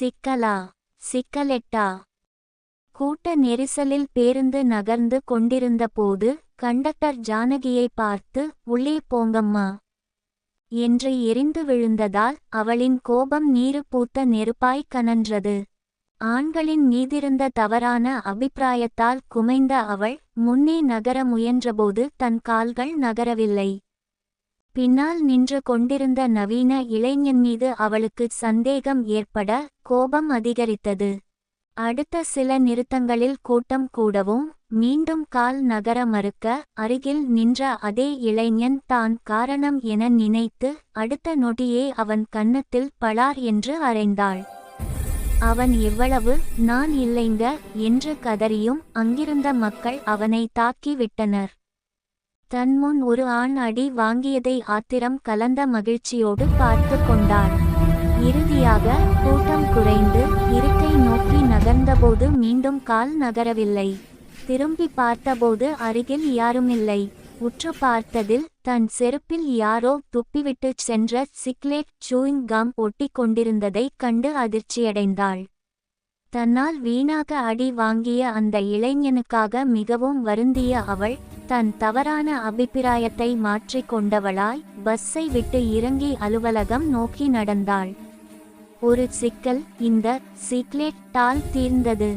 சிக்கலா? சிக்கலெட்டா? கூட்ட நெரிசலில் பேருந்து நகர்ந்து கொண்டிருந்தபோது கண்டக்டர் ஜானகியை பார்த்து உள்ளே போங்கம்மா என்று எரிந்து விழுந்ததால் அவளின் கோபம் நீரு பூத்த நெருப்பாய் கனன்றது. ஆண்களின் மீதிருந்த தவறான அபிப்பிராயத்தால் குமைந்த அவள் முன்னே நகர முயன்றபோது தன் கால்கள் நகரவில்லை. பின்னால் நின்று கொண்டிருந்த நவீன இளைஞன் மீது அவளுக்கு சந்தேகம் ஏற்பட கோபம் அதிகரித்தது. அடுத்த சில நிறுத்தங்களில் கூட்டம் கூடவும் மீண்டும் கால் நகர மறுக்க அருகில் நின்ற அதே இளைஞன் தான் காரணம் என நினைத்து அடுத்த நொடியே அவன் கன்னத்தில் பளார் என்று அறைந்தாள். அவன் எவ்வளவு நான் இல்லைங்க என்று கதறியும் அங்கிருந்த மக்கள் அவனை தாக்கிவிட்டனர். தன்முன் ஒரு ஆண் அடி வாங்கியதை ஆத்திரம் கலந்த மகிழ்ச்சியோடு பார்த்து கொண்டான். இறுதியாக கூட்டம் குறைந்து இருக்கை நோக்கி நகர்ந்தபோது மீண்டும் கால் நகரவில்லை. திரும்பி பார்த்தபோது அருகில் யாருமில்லை. உற்று பார்த்ததில் தன் செருப்பில் யாரோ துப்பிவிட்டுச் சென்ற சிக்லேட் சூயிங் கம் ஒட்டி கொண்டிருந்ததைக் கண்டு அதிர்ச்சியடைந்தாள். தன்னால் வீணாக அடி வாங்கிய அந்த இளைஞனுக்காக மிகவும் வருந்திய அவள் தன் தவறான அபிப்பிராயத்தை மாற்றிக் கொண்டவளாய் பஸ்ஸை விட்டு இறங்கி அலுவலகம் நோக்கி நடந்தாள். ஒரு சிக்கல் இந்த சீக்லேட் டால் தீர்ந்தது.